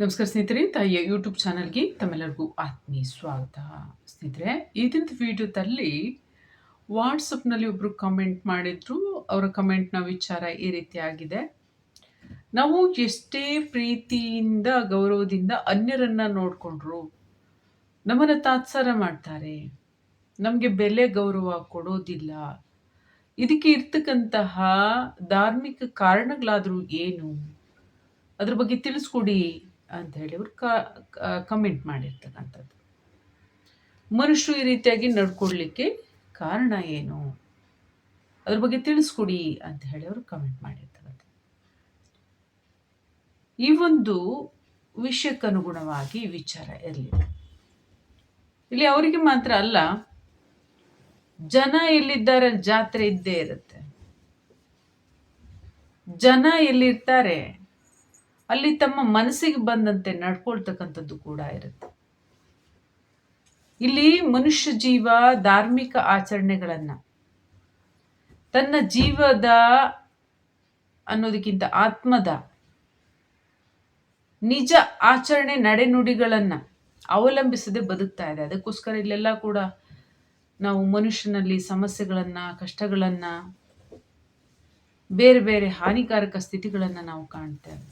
ನಮಸ್ಕಾರ ಸ್ನೇಹಿತರೆ, ತಾಯಿಯ ಯೂಟ್ಯೂಬ್ ಚಾನಲ್ಗೆ ತಮ್ಮೆಲ್ಲರಿಗೂ ಆತ್ಮೀಯ ಸ್ವಾಗತ. ಸ್ನೇಹಿತರೆ ಈಗಿನ ವಿಡಿಯೋದಲ್ಲಿ ವಾಟ್ಸಪ್ನಲ್ಲಿ ಒಬ್ಬರು ಕಮೆಂಟ್ ಮಾಡಿದ್ರು. ಅವರ ಕಮೆಂಟ್ನ ವಿಚಾರ ಈ ರೀತಿ ಆಗಿದೆ. ನಾವು ಎಷ್ಟೇ ಪ್ರೀತಿಯಿಂದ, ಗೌರವದಿಂದ ಅನ್ಯರನ್ನ ನೋಡಿಕೊಂಡ್ರು, ನಮ್ಮನ್ನು ತಾತ್ಸಾರ ಮಾಡ್ತಾರೆ. ನಮಗೆ ಬೆಲೆ ಗೌರವ ಕೊಡೋದಿಲ್ಲ. ಇದಕ್ಕೆ ಇರ್ತಕ್ಕಂತಹ ಧಾರ್ಮಿಕ ಕಾರಣಗಳಾದರೂ ಏನು? ಅದ್ರ ಬಗ್ಗೆ ತಿಳಿಸ್ಕೊಡಿ. ಅಂತ ಹೇಳಿ ಅವರು ಕಮೆಂಟ್ ಮಾಡಿರ್ತಕ್ಕಂಥದ್ದು. ಮನುಷ್ಯರು ಈ ರೀತಿಯಾಗಿ ನಡ್ಕೊಳ್ಲಿಕ್ಕೆ ಕಾರಣ ಏನು? ಅದ್ರ ಬಗ್ಗೆ ತಿಳಿಸ್ಕೊಡಿ ಅಂತ ಹೇಳಿ ಅವರು ಕಮೆಂಟ್ ಮಾಡಿರ್ತಕ್ಕಂಥ ಈ ಒಂದು ವಿಷಯಕ್ಕನುಗುಣವಾಗಿ ವಿಚಾರ ಇರಲಿ ಇಲ್ಲಿ ಅವರಿಗೆ ಮಾತ್ರ ಅಲ್ಲ, ಜನ ಎಲ್ಲಿದ್ದಾರೆ ಜಾತ್ರೆ ಇದ್ದೇ ಇರುತ್ತೆ. ಜನ ಎಲ್ಲಿರ್ತಾರೆ? ಅಲ್ಲಿ ತಮ್ಮ ಮನಸ್ಸಿಗೆ ಬಂದಂತೆ ನಡ್ಕೊಳ್ತಕ್ಕಂಥದ್ದು ಕೂಡ ಇರುತ್ತೆ. ಇಲ್ಲಿ ಮನುಷ್ಯ ಜೀವ ಧಾರ್ಮಿಕ ಆಚರಣೆಗಳನ್ನು, ತನ್ನ ಜೀವದ ಅನ್ನೋದಕ್ಕಿಂತ ಆತ್ಮದ ನಿಜ ಆಚರಣೆ ನಡೆನುಡಿಗಳನ್ನು ಅವಲಂಬಿಸದೆ ಬದುಕ್ತಾ ಇದೆ. ಅದಕ್ಕೋಸ್ಕರ ಇಲ್ಲೆಲ್ಲ ಕೂಡ ನಾವು ಮನುಷ್ಯನಲ್ಲಿ ಸಮಸ್ಯೆಗಳನ್ನು, ಕಷ್ಟಗಳನ್ನು, ಬೇರೆ ಬೇರೆ ಹಾನಿಕಾರಕ ಸ್ಥಿತಿಗಳನ್ನು ನಾವು ಕಾಣ್ತೇವೆ.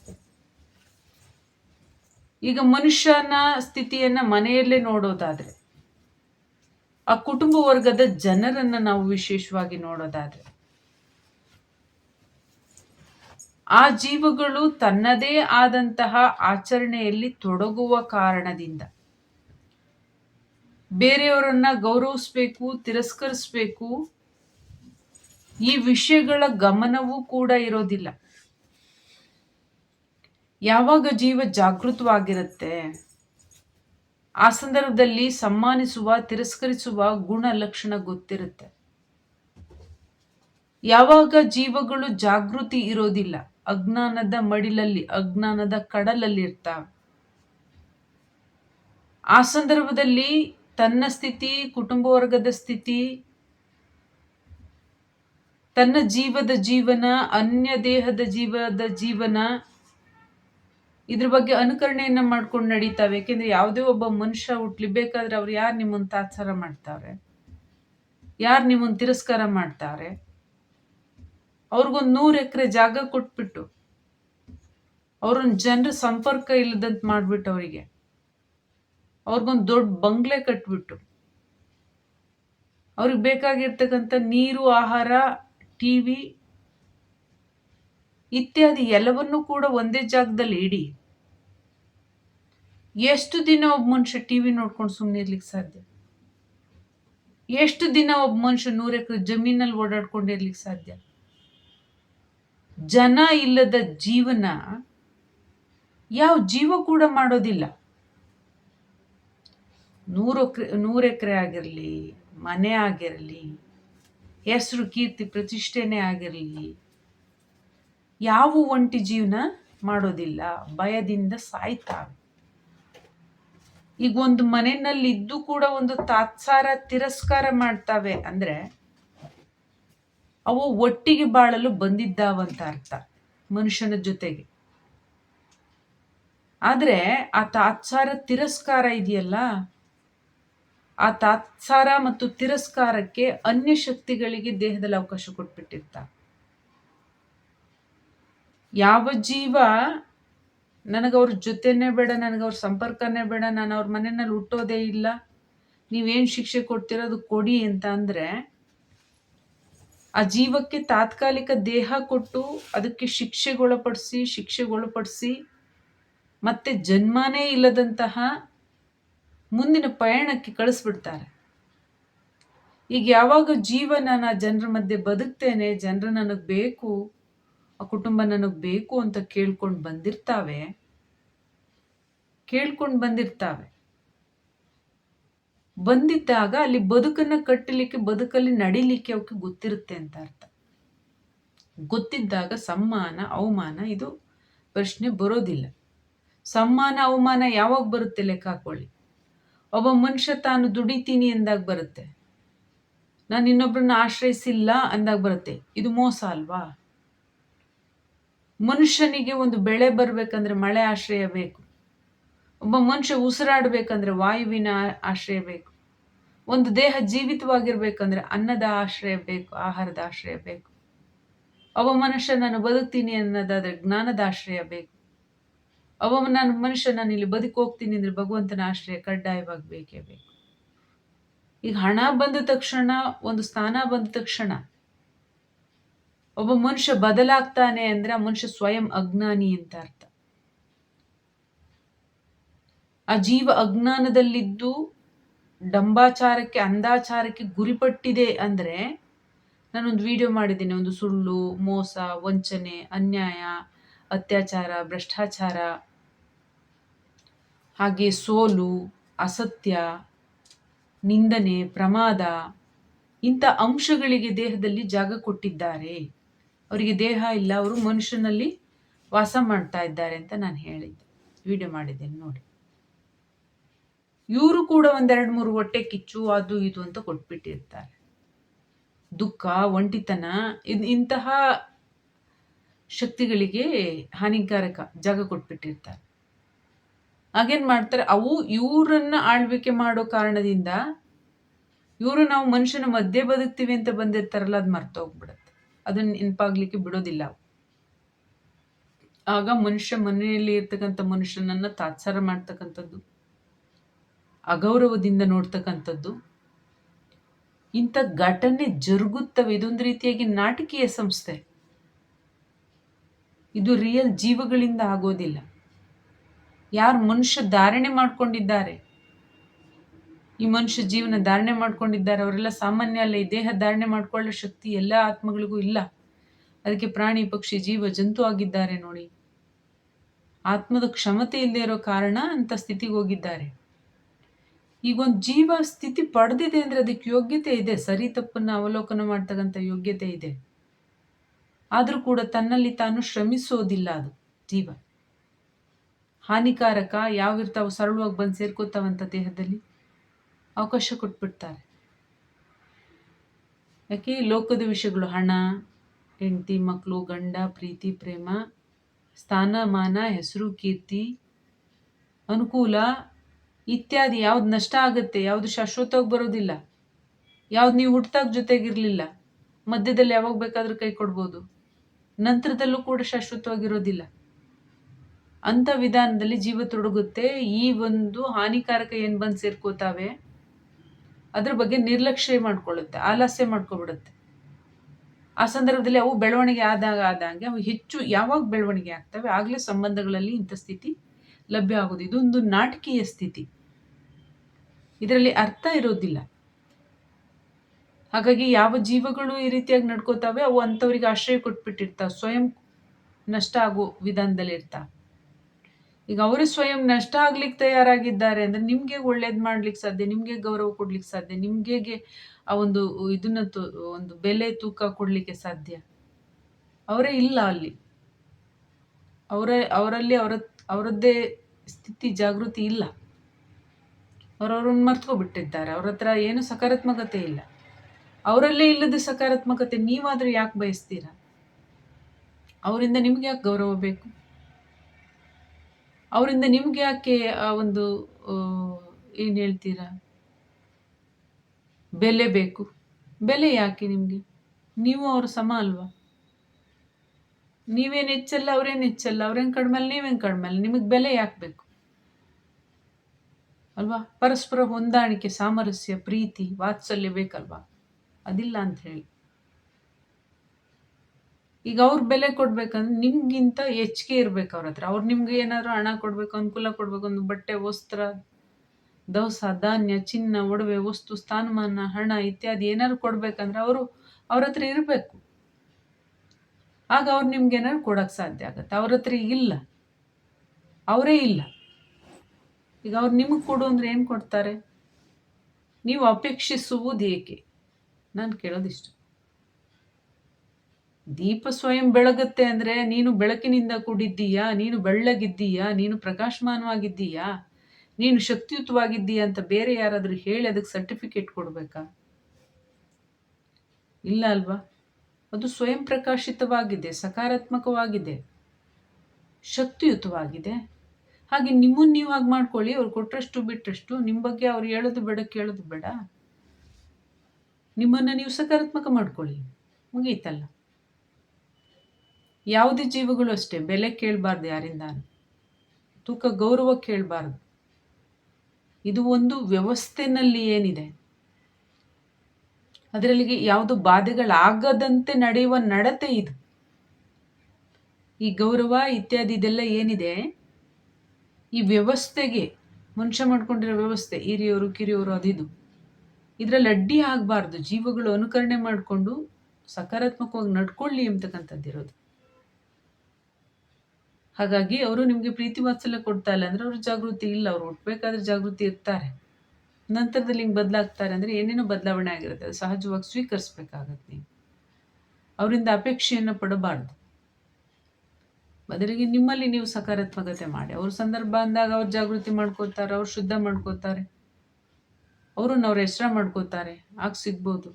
ಈಗ ಮನುಷ್ಯನ ಸ್ಥಿತಿಯನ್ನ ಮನೆಯಲ್ಲೇ ನೋಡೋದಾದ್ರೆ, ಆ ಕುಟುಂಬ ವರ್ಗದ ಜನರನ್ನು ನಾವು ವಿಶೇಷವಾಗಿ ನೋಡೋದಾದ್ರೆ, ಆ ಜೀವಗಳು ತನ್ನದೇ ಆದಂತಹ ಆಚರಣೆಯಲ್ಲಿ ತೊಡಗುವ ಕಾರಣದಿಂದ ಬೇರೆಯವರನ್ನ ಗೌರವಿಸ್ಬೇಕು, ತಿರಸ್ಕರಿಸ್ಬೇಕು, ಈ ವಿಷಯಗಳ ಗಮನವೂ ಕೂಡ ಇರೋದಿಲ್ಲ. ಯಾವಾಗ ಜೀವ ಜಾಗೃತವಾಗಿರುತ್ತೆ? ಆ ಸಂದರ್ಭದಲ್ಲಿ ಸಮ್ಮಾನಿಸುವ, ತಿರಸ್ಕರಿಸುವ ಗುಣ ಲಕ್ಷಣ ಗೊತ್ತಿರುತ್ತೆ. ಯಾವಾಗ ಜೀವಗಳು ಜಾಗೃತಿ ಇರೋದಿಲ್ಲ, ಅಜ್ಞಾನದ ಮಡಿಲಲ್ಲಿ, ಅಜ್ಞಾನದ ಕಡಲಲ್ಲಿ ಇರ್ತಾವೆ ಆ ಸಂದರ್ಭದಲ್ಲಿ ತನ್ನ ಸ್ಥಿತಿ, ಕುಟುಂಬ ವರ್ಗದ ಸ್ಥಿತಿ, ತನ್ನ ಜೀವದ ಜೀವನ, ಅನ್ಯ ದೇಹದ ಜೀವದ ಜೀವನ ಇದ್ರ ಬಗ್ಗೆ ಅನುಕರಣೆಯನ್ನ ಮಾಡ್ಕೊಂಡು ನಡೀತಾವೆ. ಏಕೆಂದರೆ ಯಾವುದೇ ಒಬ್ಬ ಮನುಷ್ಯ ಹುಟ್ಲಿ ಬೇಕಾದ್ರೆ ಅವ್ರು ಯಾರು ನಿಮ್ಮನ್ನ ತಾತ್ಸಾರ ಮಾಡ್ತಾವ್ರೆ ಯಾರು ನಿಮ್ಮನ್ನ ತಿರಸ್ಕಾರ ಮಾಡ್ತಾರೆ? ಅವ್ರಿಗೊಂದು ನೂರು ಎಕರೆ ಜಾಗ ಕೊಟ್ಬಿಟ್ಟು ಅವ್ರನ್ನ ಜನರ ಸಂಪರ್ಕ ಇಲ್ಲದಂತ ಮಾಡಿಬಿಟ್ಟು ಅವರಿಗೆ. ಅವ್ರಿಗೊಂದು ದೊಡ್ಡ ಬಂಗ್ಲೆ ಕಟ್ಬಿಟ್ಟು ಅವ್ರಿಗೆ ಬೇಕಾಗಿರ್ತಕ್ಕಂಥ ನೀರು, ಆಹಾರ ಟಿವಿ ಇತ್ಯಾದಿ ಎಲ್ಲವನ್ನೂ ಕೂಡ ಒಂದೇ ಜಾಗದಲ್ಲಿ ಇಡಿ. ಎಷ್ಟು ದಿನ ಒಬ್ಬ ಮನುಷ್ಯ ಟಿವಿ ನೋಡ್ಕೊಂಡು ಸುಮ್ಮನೆ ಇರ್ಲಿಕ್ಕೆ ಸಾಧ್ಯ? ಎಷ್ಟು ದಿನ ಒಬ್ಬ ಮನುಷ್ಯ ನೂರ ಎಕರೆ ಜಮೀನಲ್ಲಿ ಓಡಾಡ್ಕೊಂಡಿರ್ಲಿಕ್ಕೆ ಸಾಧ್ಯ? ಜನ ಇಲ್ಲದ ಜೀವನ ಯಾವ ಜೀವ ಕೂಡ ಮಾಡೋದಿಲ್ಲ. ನೂರು ನೂರ ಎಕರೆ ಆಗಿರಲಿ, ಮನೆ ಆಗಿರಲಿ, ಹೆಸರು, ಕೀರ್ತಿ, ಪ್ರತಿಷ್ಠೆನೇ ಆಗಿರಲಿ ಯಾವ ಒಂಟಿ ಜೀವನ ಮಾಡೋದಿಲ್ಲ, ಭಯದಿಂದ ಸಾಯ್ತಾವೆ ಈಗ ಒಂದು ಮನೆಯಲ್ಲಿ ಇದ್ದು ಕೂಡ ಒಂದು ತಾತ್ಸಾರ ತಿರಸ್ಕಾರ ಮಾಡ್ತಾವೆ ಅಂದ್ರೆ ಅವು ಒಟ್ಟಿಗೆ ಬಾಳಲು ಬಂದಿದ್ದಾವಂತ ಅರ್ಥ ಮನುಷ್ಯನ ಜೊತೆಗೆ. ಆದರೆ ಆ ತಾತ್ಸಾರ ತಿರಸ್ಕಾರ ಇದೆಯಲ್ಲ? ಆ ತಾತ್ಸಾರ ಮತ್ತು ತಿರಸ್ಕಾರಕ್ಕೆ ಅನ್ಯ ಶಕ್ತಿಗಳಿಗೆ ದೇಹದಲ್ಲಿ ಅವಕಾಶ ಕೊಟ್ಬಿಟ್ಟಿರ್ತಾರೆ. ಯಾವ ಜೀವ ನನಗವ್ರ ಜೊತೆನೇ ಬೇಡ, ನನಗವ್ರ ಸಂಪರ್ಕನೇ ಬೇಡ ನಾನು ಅವ್ರ ಮನೆಯಲ್ಲಿ ಹುಟ್ಟೋದೇ ಇಲ್ಲ. ನೀವೇನು ಶಿಕ್ಷೆ ಕೊಡ್ತಿರೋದು ಕೊಡಿ ಅಂತ ಅಂದರೆ ಆ ಜೀವಕ್ಕೆ ತಾತ್ಕಾಲಿಕ ದೇಹ ಕೊಟ್ಟು ಅದಕ್ಕೆ ಶಿಕ್ಷೆಗೊಳಪಡಿಸಿ ಶಿಕ್ಷೆಗೊಳಪಡಿಸಿ ಮತ್ತೆ ಜನ್ಮನೇ ಇಲ್ಲದಂತಹ ಮುಂದಿನ ಪಯಣಕ್ಕೆ ಕಳಿಸ್ಬಿಡ್ತಾರೆ. ಈಗ ಯಾವಾಗ ಜೀವ ನಾನು ಜನರ ಮಧ್ಯೆ ಬದುಕ್ತೇನೆ, ಜನರು ನನಗೆ ಬೇಕು ಆ ಕುಟುಂಬ ನನಗೆ ಬೇಕು ಅಂತ ಕೇಳ್ಕೊಂಡು ಬಂದಿರ್ತಾವೆ ಕೇಳ್ಕೊಂಡು ಬಂದಿರ್ತಾವೆ. ಬಂದಿದ್ದಾಗ ಅಲ್ಲಿ ಬದುಕನ್ನ ಕಟ್ಟಲಿಕ್ಕೆ, ಬದುಕಲ್ಲಿ ನಡಿಲಿಕ್ಕೆ ಅವಕ್ಕೆ ಗೊತ್ತಿರುತ್ತೆ ಅಂತ ಅರ್ಥ. ಗೊತ್ತಿದ್ದಾಗ ಸಮ್ಮಾನ, ಅವಮಾನ ಇದು ಪ್ರಶ್ನೆ ಬರೋದಿಲ್ಲ. ಸಮ್ಮಾನ, ಅವಮಾನ ಯಾವಾಗ ಬರುತ್ತೆ ಲೆಕ್ಕ ಹಾಕೊಳ್ಳಿ. ಒಬ್ಬ ಮನುಷ್ಯ ತಾನು ದುಡಿತೀನಿ ಎಂದಾಗ ಬರುತ್ತೆ. ನಾನು ಇನ್ನೊಬ್ಬರನ್ನ ಆಶ್ರಯಿಸಿಲ್ಲ ಅಂದಾಗ ಬರುತ್ತೆ. ಇದು ಮೋಸ ಅಲ್ವಾ? ಮನುಷ್ಯನಿಗೆ ಒಂದು ಬೆಳೆ ಬರಬೇಕಂದ್ರೆ ಮಳೆ ಆಶ್ರಯ ಬೇಕು. ಒಬ್ಬ ಮನುಷ್ಯ ಉಸಿರಾಡಬೇಕಂದ್ರೆ ವಾಯುವಿನ ಆಶ್ರಯ ಬೇಕು. ಒಂದು ದೇಹ ಜೀವಿತವಾಗಿರ್ಬೇಕಂದ್ರೆ ಅನ್ನದ ಆಶ್ರಯ ಬೇಕು, ಆಹಾರದ ಆಶ್ರಯ ಬೇಕು. ಒಬ್ಬ ಮನುಷ್ಯ ನಾನು ಬದುಕ್ತೀನಿ ಅನ್ನೋದಾದ್ರೆ ಜ್ಞಾನದ ಆಶ್ರಯ ಬೇಕು. ಒಬ್ಬ ನಾನು ಮನುಷ್ಯ ನಾನು ಇಲ್ಲಿ ಬದುಕು ಹೋಗ್ತೀನಿ ಅಂದ್ರೆ ಭಗವಂತನ ಆಶ್ರಯ ಕಡ್ಡಾಯವಾಗಿ ಬೇಕೇ ಬೇಕು. ಈಗ ಹಣ ಬಂದ ತಕ್ಷಣ, ಒಂದು ಸ್ಥಾನ ಬಂದ ತಕ್ಷಣ ಒಬ್ಬ ಮನುಷ್ಯ ಬದಲಾಗ್ತಾನೆ ಅಂದ್ರೆ ಆ ಮನುಷ್ಯ ಸ್ವಯಂ ಅಜ್ಞಾನಿ ಅಂತ ಅರ್ಥ. ಆ ಜೀವ ಅಜ್ಞಾನದಲ್ಲಿದ್ದು ಡಂಬಾಚಾರಕ್ಕೆ ಅಂದಾಚಾರಕ್ಕೆ ಗುರಿಪಟ್ಟಿದೆ ಅಂದ್ರೆ ನಾನೊಂದು ವಿಡಿಯೋ ಮಾಡಿದ್ದೀನಿ, ಒಂದು ಸುಳ್ಳು, ಮೋಸ, ವಂಚನೆ, ಅನ್ಯಾಯ, ಅತ್ಯಾಚಾರ, ಭ್ರಷ್ಟಾಚಾರ, ಹಾಗೆ ಸೋಲು, ಅಸತ್ಯ, ನಿಂದನೆ, ಪ್ರಮಾದ ಇಂಥ ಅಂಶಗಳಿಗೆ ದೇಹದಲ್ಲಿ ಜಾಗ ಕೊಟ್ಟಿದ್ದಾರೆ. ಅವರಿಗೆ ದೇಹ ಇಲ್ಲ, ಅವರು ಮನುಷ್ಯನಲ್ಲಿ ವಾಸ ಮಾಡ್ತಾ ಇದ್ದಾರೆ ಅಂತ ನಾನು ಹೇಳಿದ್ದೆ. ವಿಡಿಯೋ ಮಾಡಿದ್ದೇನೆ ನೋಡಿ. ಇವರು ಕೂಡ ಒಂದೆರಡು ಮೂರು ಹೊಟ್ಟೆ ಕಿಚ್ಚು, ಅದು ಇದು ಅಂತ ಕೊಟ್ಬಿಟ್ಟಿರ್ತಾರೆ. ದುಃಖ, ಒಂಟಿತನ ಇಂತಹ ಶಕ್ತಿಗಳಿಗೆ ಹಾನಿಕಾರಕ ಜಾಗ ಕೊಟ್ಬಿಟ್ಟಿರ್ತಾರೆ. ಹಾಗೇನ್ ಮಾಡ್ತಾರೆ, ಅವು ಇವರನ್ನ ಆಳ್ವಿಕೆ ಮಾಡೋ ಕಾರಣದಿಂದ ಇವರು ನಾವು ಮನುಷ್ಯನ ಮಧ್ಯೆ ಬದುಕ್ತೀವಿ ಅಂತ ಬಂದಿರ್ತಾರಲ್ಲ, ಅದು ಮರ್ತೋಗ್ಬಿಡುತ್ತೆ. ಅದನ್ನ ನೆನಪಾಗ್ಲಿಕ್ಕೆ ಬಿಡೋದಿಲ್ಲ. ಆಗ ಮನುಷ್ಯ ಮನೆಯಲ್ಲಿ ಇರ್ತಕ್ಕಂಥ ಮನುಷ್ಯನನ್ನ ತಾತ್ಸಾರ ಮಾಡ್ತಕ್ಕಂಥದ್ದು, ಅಗೌರವದಿಂದ ನೋಡ್ತಕ್ಕಂಥದ್ದು, ಇಂಥ ಘಟನೆ ಜರುಗುತ್ತವೆ. ಇದೊಂದು ರೀತಿಯಾಗಿ ನಾಟಕೀಯ ಸಂಸ್ಥೆ. ಇದು ರಿಯಲ್ ಜೀವಗಳಿಂದ ಆಗೋದಿಲ್ಲ. ಯಾರು ಮನುಷ್ಯ ಧಾರಣೆ ಮಾಡ್ಕೊಂಡಿದ್ದಾರೆ ಈ ಮನುಷ್ಯ ಜೀವನ ಧಾರಣೆ ಮಾಡ್ಕೊಂಡಿದ್ದಾರೆ. ಅವರೆಲ್ಲ ಸಾಮಾನ್ಯ ಅಲ್ಲ. ಈ ದೇಹ ಧಾರಣೆ ಮಾಡ್ಕೊಳ್ಳೋ ಶಕ್ತಿ ಎಲ್ಲ ಆತ್ಮಗಳಿಗೂ ಇಲ್ಲ. ಅದಕ್ಕೆ ಪ್ರಾಣಿ, ಪಕ್ಷಿ, ಜೀವ, ಜಂತು ಆಗಿದ್ದಾರೆ ನೋಡಿ. ಆತ್ಮದ ಕ್ಷಮತೆ ಇಲ್ಲದೆ ಇರೋ ಕಾರಣ ಅಂತ ಸ್ಥಿತಿಗೆ ಹೋಗಿದ್ದಾರೆ. ಈಗ ಒಂದು ಜೀವ ಸ್ಥಿತಿ ಪಡೆದಿದೆ ಅಂದರೆ ಅದಕ್ಕೆ ಯೋಗ್ಯತೆ ಇದೆ. ಸರಿ ತಪ್ಪನ್ನ ಅವಲೋಕನ ಮಾಡ್ತಕ್ಕಂಥ ಯೋಗ್ಯತೆ ಇದೆ. ಆದರೂ ಕೂಡ ತನ್ನಲ್ಲಿ ತಾನು ಶ್ರಮಿಸೋದಿಲ್ಲ ಅದು ಜೀವ. ಹಾನಿಕಾರಕ ಯಾವಿರ್ತಾವ ಸರಳವಾಗಿ ಬಂದು ಸೇರ್ಕೋತಾವಂತ ದೇಹದಲ್ಲಿ. ಅವಕಾಶ ಕೊಟ್ಬಿಡ್ತಾರೆ. ಯಾಕೆ? ಲೋಕದ ವಿಷಯಗಳು, ಹಣ, ಹೆಂಡತಿ ಮಕ್ಕಳು ಗಂಡ, ಪ್ರೀತಿ, ಪ್ರೇಮ, ಸ್ಥಾನಮಾನ, ಹೆಸರು, ಕೀರ್ತಿ, ಅನುಕೂಲ ಇತ್ಯಾದಿ. ಯಾವ್ದು ನಷ್ಟ ಆಗುತ್ತೆ, ಯಾವುದು ಶಾಶ್ವತವಾಗಿ ಬರೋದಿಲ್ಲ, ಯಾವ್ದು ನೀವು ಹುಟ್ಟಿದಾಗ ಜೊತೆಗಿರಲಿಲ್ಲ, ಮಧ್ಯದಲ್ಲಿ ಯಾವಾಗ ಬೇಕಾದ್ರೂ ಕೈ ಕೊಡ್ಬೋದು, ನಂತರದಲ್ಲೂ ಕೂಡ ಶಾಶ್ವತವಾಗಿರೋದಿಲ್ಲ. ಅಂಥ ವಿಧಾನದಲ್ಲಿ ಜೀವ ತೊಡಗುತ್ತೆ. ಈ ಒಂದು ಹಾನಿಕಾರಕ ಏನು ಬಂದು ಸೇರ್ಕೋತಾವೆ? ಅದ್ರ ಬಗ್ಗೆ ನಿರ್ಲಕ್ಷ್ಯ ಮಾಡ್ಕೊಳ್ಳುತ್ತೆ, ಆಲಸ್ಯ ಮಾಡ್ಕೊಬಿಡುತ್ತೆ. ಆ ಸಂದರ್ಭದಲ್ಲಿ ಅವು ಬೆಳವಣಿಗೆ ಆದಾಗ ಆದಂಗೆ ಅವು ಹೆಚ್ಚು ಯಾವಾಗ ಬೆಳವಣಿಗೆ ಆಗ್ತವೆ ಆಗಲೇ ಸಂಬಂಧಗಳಲ್ಲಿ ಇಂಥ ಸ್ಥಿತಿ ಲಭ್ಯ ಆಗೋದು. ಇದೊಂದು ನಾಟಕೀಯ ಸ್ಥಿತಿ. ಇದರಲ್ಲಿ ಅರ್ಥ ಇರೋದಿಲ್ಲ. ಹಾಗಾಗಿ ಯಾವ ಜೀವಗಳು ಈ ರೀತಿಯಾಗಿ ನಡ್ಕೋತಾವೆ ಅವು ಅಂಥವ್ರಿಗೆ ಆಶ್ರಯ ಕೊಟ್ಬಿಟ್ಟಿರ್ತಾವೆ. ಸ್ವಯಂ ನಷ್ಟ ಆಗೋ ವಿಧಾನದಲ್ಲಿ ಇರ್ತಾವೆ ಈಗ ಅವರು ಸ್ವಯಂ ನಷ್ಟ ಆಗ್ಲಿಕ್ಕೆ ತಯಾರಾಗಿದ್ದಾರೆ ಅಂದ್ರೆ ನಿಮ್ಗೆ ಒಳ್ಳೇದು ಮಾಡ್ಲಿಕ್ಕೆ ಸಾಧ್ಯ, ನಿಮ್ಗೆ ಗೌರವ ಕೊಡ್ಲಿಕ್ಕೆ ಸಾಧ್ಯ ನಿಮ್ಗೆ ಆ ಒಂದು ಇದನ್ನ ಒಂದು ಬೆಲೆ ತೂಕ ಕೊಡ್ಲಿಕ್ಕೆ ಸಾಧ್ಯ? ಅವರೇ ಇಲ್ಲ ಅಲ್ಲಿ. ಅವರ, ಅವರಲ್ಲಿ ಅವರ, ಅವರದ್ದೇ ಸ್ಥಿತಿ ಜಾಗೃತಿ ಇಲ್ಲ. ಅವರವ್ರನ್ನ ಮರ್ತ್ಕೊಬಿಟ್ಟಿದ್ದಾರೆ, ಅವ್ರ ಹತ್ರ ಏನು ಸಕಾರಾತ್ಮಕತೆ ಇಲ್ಲ. ಅವರಲ್ಲೇ ಇಲ್ಲದ ಸಕಾರಾತ್ಮಕತೆ ನೀವಾದ್ರೂ ಯಾಕೆ ಬಯಸ್ತೀರಾ? ಅವರಿಂದ ನಿಮ್ಗೆ ಯಾಕೆ ಗೌರವ ಬೇಕು? ಅವರಿಂದ ನಿಮ್ಗೆ ಯಾಕೆ, ಆ, ಒಂದು ಏನು ಹೇಳ್ತೀರಾ? ಬೆಲೆ ಬೇಕು. ಬೆಲೆ ಯಾಕೆ ನಿಮಗೆ? ನೀವು ಅವ್ರ ಸಮ ಅಲ್ವಾ? ನೀವೇನು ಹೆಚ್ಚಲ್ಲ, ಅವ್ರೇನು ಹೆಚ್ಚಲ್ಲ, ಅವ್ರೇನು ಕಡಿಮೆ ನೀವೇನು ಕಡಿಮೆ ನಿಮಗೆ ಬೆಲೆ ಯಾಕೆ ಬೇಕು? ಅಲ್ವಾ? ಪರಸ್ಪರ ಹೊಂದಾಣಿಕೆ, ಸಾಮರಸ್ಯ, ಪ್ರೀತಿ, ವಾತ್ಸಲ್ಯ ಬೇಕಲ್ವಾ? ಅದಿಲ್ಲ ಅಂತ ಹೇಳಿ. ಈಗ ಅವ್ರ ಬೆಲೆ ಕೊಡ್ಬೇಕಂದ್ರೆ ನಿಮ್ಗಿಂತ ಹೆಚ್ಚಿಗೆ ಇರ್ಬೇಕು ಅವ್ರ ಹತ್ರ. ಅವ್ರು ನಿಮ್ಗೆ ಏನಾದ್ರು ಹಣ ಕೊಡ್ಬೇಕು, ಅನುಕೂಲ ಕೊಡ್ಬೇಕು ಒಂದು ಬಟ್ಟೆ, ವಸ್ತ್ರ, ದವಸ, ಧಾನ್ಯ, ಚಿನ್ನ, ಒಡವೆ, ವಸ್ತು, ಸ್ಥಾನಮಾನ, ಹಣ ಇತ್ಯಾದಿ ಏನಾದ್ರು ಕೊಡ್ಬೇಕಂದ್ರೆ ಅವರು ಅವ್ರ ಹತ್ರ ಇರಬೇಕು. ಆಗ ಅವ್ರು ನಿಮ್ಗೆ ಏನಾದ್ರು ಕೊಡಕ್ಕೆ ಸಾಧ್ಯ ಆಗತ್ತೆ. ಅವ್ರ ಹತ್ರ ಇಲ್ಲ. ಅವರೇ ಇಲ್ಲ. ಈಗ ಅವ್ರು ನಿಮಗೆ ಕೊಡು ಅಂದರೆ ಏನು ಕೊಡ್ತಾರೆ? ನೀವು ಅಪೇಕ್ಷಿಸುವುದು ಏಕೆ? ನಾನು ಕೇಳೋದಿಷ್ಟು. ದೀಪ ಸ್ವಯಂ ಬೆಳಗುತ್ತೆ ಅಂದರೆ ನೀನು ಬೆಳಕಿನಿಂದ ಕೂಡಿದ್ದೀಯಾ? ನೀನು ಬೆಳ್ಳಗಿದ್ದೀಯಾ? ನೀನು ಪ್ರಕಾಶಮಾನವಾಗಿದ್ದೀಯಾ? ನೀನು ಶಕ್ತಿಯುತವಾಗಿದ್ದೀಯಾ ಅಂತ ಬೇರೆ ಯಾರಾದರೂ ಹೇಳಿ ಅದಕ್ಕೆ ಸರ್ಟಿಫಿಕೇಟ್ ಕೊಡಬೇಕಾ? ಇಲ್ಲ ಅಲ್ವಾ? ಅದು ಸ್ವಯಂ ಪ್ರಕಾಶಿತವಾಗಿದೆ, ಸಕಾರಾತ್ಮಕವಾಗಿದೆ, ಶಕ್ತಿಯುತವಾಗಿದೆ. ಹಾಗೆ ನಿಮ್ಮನ್ನು ನೀವು ಹಾಗೆ ಮಾಡ್ಕೊಳ್ಳಿ, ಅವ್ರು ಕೊಟ್ಟರಷ್ಟು ಬಿಟ್ಟರಷ್ಟು ನಿಮ್ಮ ಬಗ್ಗೆ ಅವ್ರು ಹೇಳೋದು ಬೇಡ, ಕೇಳೋದು ಬೇಡ. ನಿಮ್ಮನ್ನು ನೀವು ಸಕಾರಾತ್ಮಕ ಮಾಡ್ಕೊಳ್ಳಿ. ಮುಗೀತಲ್ಲ ಯಾವುದೇ ಜೀವಗಳು ಅಷ್ಟೇ. ಬೆಲೆ ಕೇಳಬಾರ್ದು ಯಾರಿಂದ ತೂಕ ಗೌರವ ಕೇಳಬಾರ್ದು. ಇದು ಒಂದು ವ್ಯವಸ್ಥೆನಲ್ಲಿ ಏನಿದೆ? ಅದರಲ್ಲಿಗೆ ಯಾವುದು ಬಾಧೆಗಳಾಗದಂತೆ ನಡೆಯುವ ನಡತೆ ಇದು. ಈ ಗೌರವ ಇತ್ಯಾದಿ ಇದೆಲ್ಲ ಏನಿದೆ? ಈ ವ್ಯವಸ್ಥೆಗೆ, ಮನುಷ್ಯ ಮಾಡ್ಕೊಂಡಿರೋ ವ್ಯವಸ್ಥೆ, ಹಿರಿಯವರು, ಕಿರಿಯವರು ಅದಿದು. ಇದರಲ್ಲಿ ಅಡ್ಡಿ ಆಗಬಾರ್ದು. ಜೀವಗಳು ಅನುಕರಣೆ ಮಾಡಿಕೊಂಡು ಸಕಾರಾತ್ಮಕವಾಗಿ ನಡ್ಕೊಳ್ಳಿ ಅಂತಕ್ಕಂಥದ್ದಿರೋದು. ಹಾಗಾಗಿ ಅವರು ನಿಮಗೆ ಪ್ರೀತಿ ವಾತ್ಸಲ್ಯ ಕೊಡ್ತಾ ಇಲ್ಲ ಅಂದರೆ ಅವರು ಜಾಗೃತಿ ಇಲ್ಲ, ಅವ್ರು ಹುಟ್ಟಬೇಕಾದ್ರೆ ಜಾಗೃತಿ ಇರ್ತಾರೆ. ನಂತರದಲ್ಲಿ ಹಿಂಗೆ ಬದಲಾಗ್ತಾರೆ ಅಂದರೆ ಏನೇನೋ ಬದಲಾವಣೆ ಆಗಿರುತ್ತೆ ಸಹಜವಾಗಿ ಸ್ವೀಕರಿಸ್ಬೇಕಾಗತ್ತೆ ನೀವು. ಅವರಿಂದ ಅಪೇಕ್ಷೆಯನ್ನು ಪಡಬಾರ್ದು. ಬದಲಿಗೆ ನಿಮ್ಮಲ್ಲಿ ನೀವು ಸಕಾರಾತ್ಮಕತೆ ಮಾಡಿ. ಅವ್ರ ಸಂದರ್ಭ ಅಂದಾಗ ಅವ್ರು ಜಾಗೃತಿ ಮಾಡ್ಕೋತಾರೆ ಅವ್ರು ಶುದ್ಧ ಮಾಡ್ಕೋತಾರೆ ಅವ್ರನ್ನ ಅವ್ರ ಹೆಸರ ಮಾಡ್ಕೋತಾರೆ ಆಗ ಸಿಗ್ಬೋದು.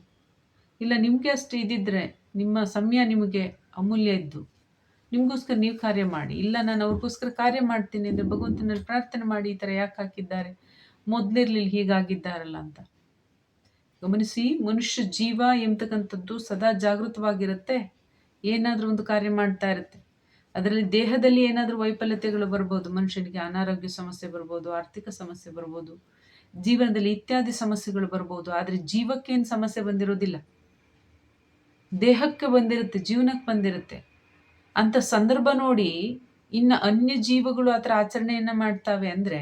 ಇಲ್ಲ, ನಿಮಗೆ ಅಷ್ಟು ಇದ್ದಿದ್ರೆ ನಿಮ್ಮ ಸಮಯ ನಿಮಗೆ ಅಮೂಲ್ಯ ಇದ್ದು. ನಿಮಗೋಸ್ಕರ ನೀವು ಕಾರ್ಯ ಮಾಡಿ. ಇಲ್ಲ, ನಾನು ಅವ್ರಿಗೋಸ್ಕರ ಕಾರ್ಯ ಮಾಡ್ತೀನಿ ಅಂದರೆ ಭಗವಂತನಲ್ಲಿ ಪ್ರಾರ್ಥನೆ ಮಾಡಿ ಈ ಥರ ಯಾಕೆ ಹಾಕಿದ್ದಾರೆ? ಮೊದಲಿರ್ಲಿಲ್ಲ ಹೀಗಾಗಿದ್ದಾರಲ್ಲ ಅಂತ. ಗಮನಿಸಿ, ಮನುಷ್ಯ ಜೀವ ಎಂಬತಕ್ಕಂಥದ್ದು ಸದಾ ಜಾಗೃತವಾಗಿರುತ್ತೆ. ಏನಾದರೂ ಒಂದು ಕಾರ್ಯ ಮಾಡ್ತಾ ಇರುತ್ತೆ. ಅದರಲ್ಲಿ ದೇಹದಲ್ಲಿ ಏನಾದರೂ ವೈಫಲ್ಯತೆಗಳು ಬರ್ಬೋದು, ಮನುಷ್ಯನಿಗೆ ಅನಾರೋಗ್ಯ ಸಮಸ್ಯೆ ಬರ್ಬೋದು, ಆರ್ಥಿಕ ಸಮಸ್ಯೆ ಬರ್ಬೋದು, ಜೀವನದಲ್ಲಿ ಇತ್ಯಾದಿ ಸಮಸ್ಯೆಗಳು ಬರ್ಬೋದು, ಆದರೆ ಜೀವಕ್ಕೇನು ಸಮಸ್ಯೆ ಬಂದಿರೋದಿಲ್ಲ. ದೇಹಕ್ಕೆ ಬಂದಿರುತ್ತೆ, ಜೀವನಕ್ಕೆ ಬಂದಿರುತ್ತೆ. ಅಂತ ಸಂದರ್ಭ ನೋಡಿ ಇನ್ನು ಅನ್ಯ ಜೀವಗಳು ಆ ಥರ ಆಚರಣೆಯನ್ನು ಮಾಡ್ತಾವೆ ಅಂದರೆ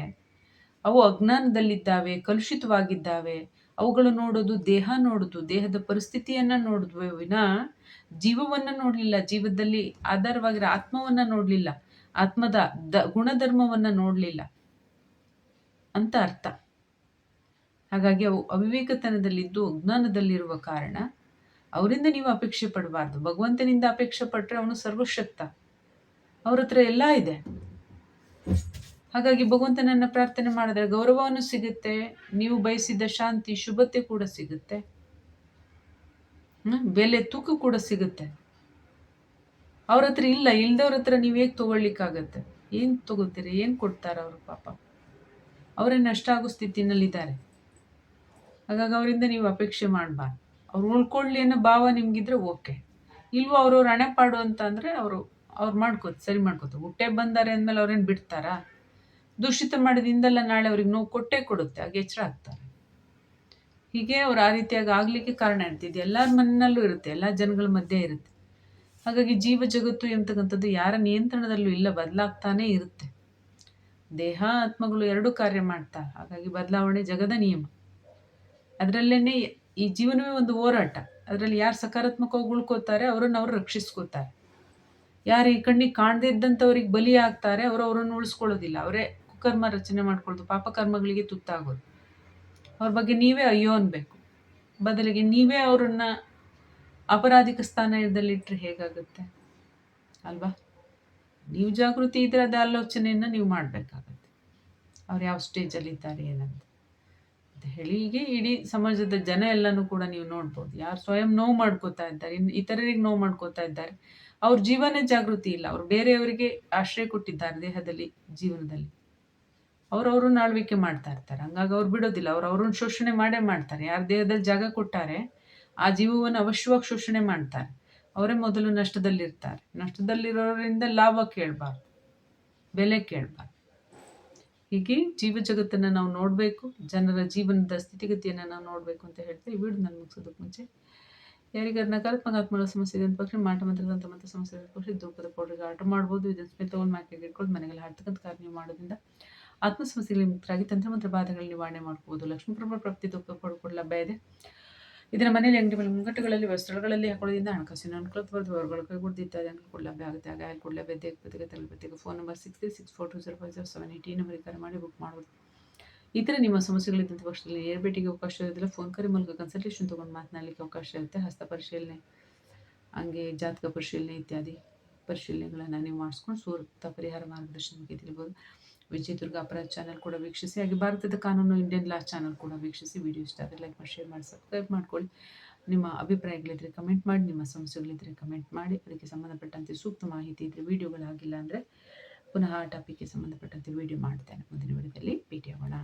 ಅವು ಅಜ್ಞಾನದಲ್ಲಿದ್ದಾವೆ, ಕಲುಷಿತವಾಗಿದ್ದಾವೆ. ಅವುಗಳು ನೋಡೋದು, ದೇಹ ನೋಡೋದು, ದೇಹದ ಪರಿಸ್ಥಿತಿಯನ್ನು ನೋಡಿದ್ವಿ ವಿನ ಜೀವವನ್ನು ನೋಡಲಿಲ್ಲ ಜೀವದಲ್ಲಿ ಆಧಾರವಾಗಿರೋ ಆತ್ಮವನ್ನು ನೋಡಲಿಲ್ಲ, ಆತ್ಮದ ದ ಗುಣಧರ್ಮವನ್ನು ನೋಡಲಿಲ್ಲ ಅಂತ ಅರ್ಥ. ಹಾಗಾಗಿ ಅವು ಅವಿವೇಕತನದಲ್ಲಿದ್ದು ಅಜ್ಞಾನದಲ್ಲಿರುವ ಕಾರಣ. ಅವರಿಂದ ನೀವು ಅಪೇಕ್ಷೆ ಪಡಬಾರ್ದು. ಭಗವಂತನಿಂದ ಅಪೇಕ್ಷೆ ಪಟ್ಟರೆ ಅವನು ಸರ್ವಶಕ್ತ. ಅವ್ರ ಹತ್ರ ಎಲ್ಲ ಇದೆ. ಹಾಗಾಗಿ ಭಗವಂತನನ್ನ ಪ್ರಾರ್ಥನೆ ಮಾಡಿದ್ರೆ ಗೌರವವನ್ನು ಸಿಗುತ್ತೆ. ನೀವು ಬಯಸಿದ ಶಾಂತಿ, ಶುಭತೆ ಕೂಡ ಸಿಗುತ್ತೆ. ಬೆಲೆ, ತೂಕ ಕೂಡ ಸಿಗುತ್ತೆ. ಅವ್ರ ಹತ್ರ ಇಲ್ಲ, ಇಲ್ದವ್ರ ಹತ್ರ ನೀವು ಹೇಗೆ ತಗೊಳ್ಲಿಕ್ಕಾಗತ್ತೆ ಏನು ತಗೋತೀರಿ ಏನು ಕೊಡ್ತಾರೆ ಅವರು ಪಾಪ? ಅವರೇ ನಷ್ಟ ಆಗೋ ಸ್ಥಿತಿನಲ್ಲಿದ್ದಾರೆ. ಹಾಗಾಗಿ ಅವರಿಂದ ನೀವು ಅಪೇಕ್ಷೆ ಮಾಡಬಾರ್ದು. ಅವ್ರು ಉಳ್ಕೊಳ್ಳಿ ಅನ್ನೋ ಭಾವ ನಿಮಗಿದ್ರೆ ಓಕೆ. ಇಲ್ವೋ ಅವರು ಹಣೆ ಪಾಡು ಅಂತ ಅಂದರೆ ಅವರು, ಅವ್ರು ಮಾಡ್ಕೋತ, ಸರಿ ಮಾಡ್ಕೋತ. ಹುಟ್ಟೆ ಬಂದಾರೆ ಅಂದಮೇಲೆ ಅವ್ರೇನು ಬಿಡ್ತಾರಾ? ದೂಷಿತ ಮಾಡಿದಿಂದಲ್ಲ ನಾಳೆ ಅವ್ರಿಗೆ ನೋವು ಕೊಟ್ಟೇ ಕೊಡುತ್ತೆ ಆಗ ಎಚ್ಚರ ಆಗ್ತಾರೆ. ಹೀಗೆ ಅವ್ರು ಆ ರೀತಿಯಾಗಿ ಆಗಲಿಕ್ಕೆ ಕಾರಣ ಇರ್ತಿದ್ದು ಎಲ್ಲರ ಮನೆಯಲ್ಲೂ ಇರುತ್ತೆ, ಎಲ್ಲ ಜನಗಳ ಮಧ್ಯೆ ಇರುತ್ತೆ. ಹಾಗಾಗಿ ಜೀವ ಜಗತ್ತು ಎಂತಕ್ಕಂಥದ್ದು ಯಾರ ನಿಯಂತ್ರಣದಲ್ಲೂ ಇಲ್ಲ, ಬದಲಾಗ್ತಾನೇ ಇರುತ್ತೆ. ದೇಹ, ಆತ್ಮಗಳು ಎರಡೂ ಕಾರ್ಯ ಮಾಡ್ತಾ, ಹಾಗಾಗಿ ಬದಲಾವಣೆ ಜಗದ ನಿಯಮ. ಅದರಲ್ಲೇ ಈ ಜೀವನವೇ ಒಂದು ಹೋರಾಟ. ಅದರಲ್ಲಿ ಯಾರು ಸಕಾರಾತ್ಮಕವಾಗಿ ಉಳ್ಕೋತಾರೆ ಅವರನ್ನು ಅವರು ರಕ್ಷಿಸ್ಕೋತಾರೆ ಯಾರು ಈ ಕಣ್ಣಿಗೆ ಕಾಣದೇ ಇದ್ದಂಥವ್ರಿಗೆ ಬಲಿ ಆಗ್ತಾರೆ, ಅವರು ಅವರನ್ನು ಉಳಿಸ್ಕೊಳ್ಳೋದಿಲ್ಲ. ಅವರೇ ಕುಕರ್ಮ ರಚನೆ ಮಾಡ್ಕೊಳ್ಳೋದು ಪಾಪಕರ್ಮಗಳಿಗೆ ತುತ್ತಾಗೋದು. ಅವ್ರ ಬಗ್ಗೆ ನೀವೇ ಅಯ್ಯೋ ಅನ್ಬೇಕು. ಬದಲಿಗೆ ನೀವೇ ಅವರನ್ನು ಅಪರಾಧಿಕ ಸ್ಥಾನದಲ್ಲಿಟ್ಟರೆ ಹೇಗಾಗುತ್ತೆ? ಅಲ್ವಾ? ನೀವು ಜಾಗೃತಿ ಇದ್ರೆ ಅದ ಆಲೋಚನೆಯನ್ನು ನೀವು ಮಾಡಬೇಕಾಗತ್ತೆ. ಅವ್ರು ಯಾವ ಸ್ಟೇಜಲ್ಲಿದ್ದಾರೆ ಏನಂತ. ಅಂತ ಹೇಳಿ ಹೀಗೆ ಇಡೀ ಸಮಾಜದ ಜನ ಎಲ್ಲನೂ ಕೂಡ ನೀವು ನೋಡ್ಬೋದು. ಯಾರು ಸ್ವಯಂ ನೋವು ಮಾಡ್ಕೋತಾ ಇದ್ದಾರೆ ಇನ್ನು ಇತರರಿಗೆ ನೋವು ಮಾಡ್ಕೋತಾ ಇದ್ದಾರೆ. ಅವ್ರ ಜೀವನ ಜಾಗೃತಿ ಇಲ್ಲ. ಅವ್ರು ಬೇರೆಯವರಿಗೆ ಆಶ್ರಯ ಕೊಟ್ಟಿದ್ದಾರೆ ದೇಹದಲ್ಲಿ, ಜೀವನದಲ್ಲಿ. ಅವ್ರವ್ರನ್ನ ಆಳ್ವಿಕೆ ಮಾಡ್ತಾ ಇರ್ತಾರೆ. ಹಂಗಾಗಿ ಅವ್ರು ಬಿಡೋದಿಲ್ಲ. ಅವ್ರು ಅವ್ರನ್ನ ಶೋಷಣೆ ಮಾಡೇ ಮಾಡ್ತಾರೆ. ಯಾರು ದೇಹದಲ್ಲಿ ಜಾಗ ಕೊಟ್ಟಾರೆ, ಆ ಜೀವವನ್ನು ಅವಶ್ಯವಾಗಿ ಶೋಷಣೆ ಮಾಡ್ತಾರೆ. ಅವರೇ ಮೊದಲು ನಷ್ಟದಲ್ಲಿರ್ತಾರೆ. ನಷ್ಟದಲ್ಲಿರೋರಿಂದ ಲಾಭ ಕೇಳಬಾರ್ದು. ಬೆಲೆ ಕೇಳಬಾರ್ದು. ಹೀಗೆ ಜೀವ ಜಗತ್ತನ್ನು ನಾವು ನೋಡಬೇಕು, ಜನರ ಜೀವನದ ಸ್ಥಿತಿಗತಿಯನ್ನು ನಾವು ನೋಡಬೇಕು ಅಂತ ಹೇಳ್ತಾ ಈ ವಿಡಿಯೋ ನಾನು ಮುಗಿಸೋದಕ್ಕೆ ಮುಂಚೆ ಯಾರಿಗಾರು ನಕಾರಾತ್ಮಕ ಆತ್ಮಗಳ ಸಮಸ್ಯೆ ಇದೆ ಅಂತ ಪಕ್ಷ, ಮಾಟ ಮಂತ್ರದಂಥ ಮತ್ತು ಸಮಸ್ಯೆ ಇದೆ ಪಕ್ಷ, ಧೂಪದ ಪೌಡರ್ಗೆ ಆಟ ಮಾಡ್ಬೋದು. ಇದನ್ನು ಸ್ಮೆಲ್ ತೊಗೊಂಡು ಮ್ಯಾಕೆಗೆ ಇಟ್ಕೊಂಡು ಮನೆಗೆಲ್ಲ ಹಾಡ್ತಕ್ಕಂಥ ಕಾರ್ಯ ಮಾಡೋದ್ರಿಂದ ಆತ್ಮ ಸಮಸ್ಯೆಗಳಿಗೆ ಮುಕ್ತರಾಗಿ ತಂತ್ರಮಂತ್ರ ಬಾಧೆಗಳ ನಿವಾರಣೆ ಮಾಡ್ಬೋದು. ಲಕ್ಷ್ಮೀ ಪ್ರಾಪ್ತಿ ಪ್ರಾಪ್ತಿ ಧೂಪ ಕೂಡ ಲಭ್ಯ ಇದೆ ಇದರ ಮನೆಯಲ್ಲಿ ಅಂಗಡಿ ಮೇಲೆ ಮುಂಗಟ್ಟುಗಳಲ್ಲಿ ವಸ್ತ್ರಗಳಲ್ಲಿ ಹಾಕೊಳ್ಳೋದ್ರಿಂದ ಹಣಕಾಸಿನ ಅನುಕೂಲ ಬರೆದು ಅವರುಗಳ ಕೈಗೊಡ್ದು ಇತ್ಯಾದಿ ಅನುಕೂಲ ಲಭ್ಯ ಆಗುತ್ತೆ ಆಗ ಕೂಡಲೇ ಬೆದ್ದೆ ಬದಿಗೆ phone number six three six four two zero five zero seven eight ಈ ನಂಬರಿಗೆ ಕರೆ ಮಾಡಿ ಬುಕ್ ಮಾಡ್ಬೋದು ಈ ಥರ ನಿಮ್ಮ ಸಮಸ್ಯೆಗಳಿದ್ದಂಥ ಪಕ್ಷದಲ್ಲಿ ಏರ್ಬೇಟಿಗೆ ಅವಕಾಶ ಇರೋದಿಲ್ಲ ಫೋನ್ ಕರೆ ಮೂಲಕ ಕನ್ಸಲ್ಟೇಷನ್ ತೊಗೊಂಡು ಮಾತನಾಡಲಿಕ್ಕೆ ಅವಕಾಶ ಇರುತ್ತೆ ಹಸ್ತ ಪರಿಶೀಲನೆ ಹಂಗೆ ಜಾತಕ ಪರಿಶೀಲನೆ ಇತ್ಯಾದಿ ಪರಿಶೀಲನೆಗಳನ್ನು ನೀವು ಮಾಡಿಸ್ಕೊಂಡು ಸೂಕ್ತ ಪರಿಹಾರ ಮಾರ್ಗದರ್ಶನಕ್ಕೆ ತಿಳಿಬೋದು ವಿಜಯದುರ್ಗ ಅಪರಾಧ ಚಾನಲ್ ಕೂಡ ವೀಕ್ಷಿಸಿ. ಹಾಗೆ ಭಾರತದ ಕಾನೂನು ಇಂಡಿಯನ್ ಲಾ ಚಾನಲ್ ಕೂಡ ವೀಕ್ಷಿಸಿ. ವಿಡಿಯೋ ಇಷ್ಟ ಆದರೆ ಲೈಕ್ ಮಾಡಿ ಶೇರ್ ಮಾಡಿ ಸಬ್ಸ್ಕ್ರೈಬ್ ಮಾಡ್ಕೊಳ್ಳಿ. ನಿಮ್ಮ ಅಭಿಪ್ರಾಯಗಳಿದ್ದರೆ ಕಮೆಂಟ್ ಮಾಡಿ, ನಿಮ್ಮ ಸಮಸ್ಯೆಗಳಿದ್ರೆ ಕಮೆಂಟ್ ಮಾಡಿ. ಅದಕ್ಕೆ ಸಂಬಂಧಪಟ್ಟಂತೆ ಸೂಕ್ತ ಮಾಹಿತಿ ಇದ್ದರೆ ವಿಡಿಯೋಗಳಾಗಿಲ್ಲ ಅಂದರೆ ಪುನಃ ಆ ಟಾಪಿಕ್ಗೆ ಸಂಬಂಧಪಟ್ಟಂತೆ ವಿಡಿಯೋ ಮಾಡ್ತೇನೆ ಮುಂದಿನ ವಿಡಿಯೋದಲ್ಲಿ ಭೇಟಿಯಾಗೋಣ.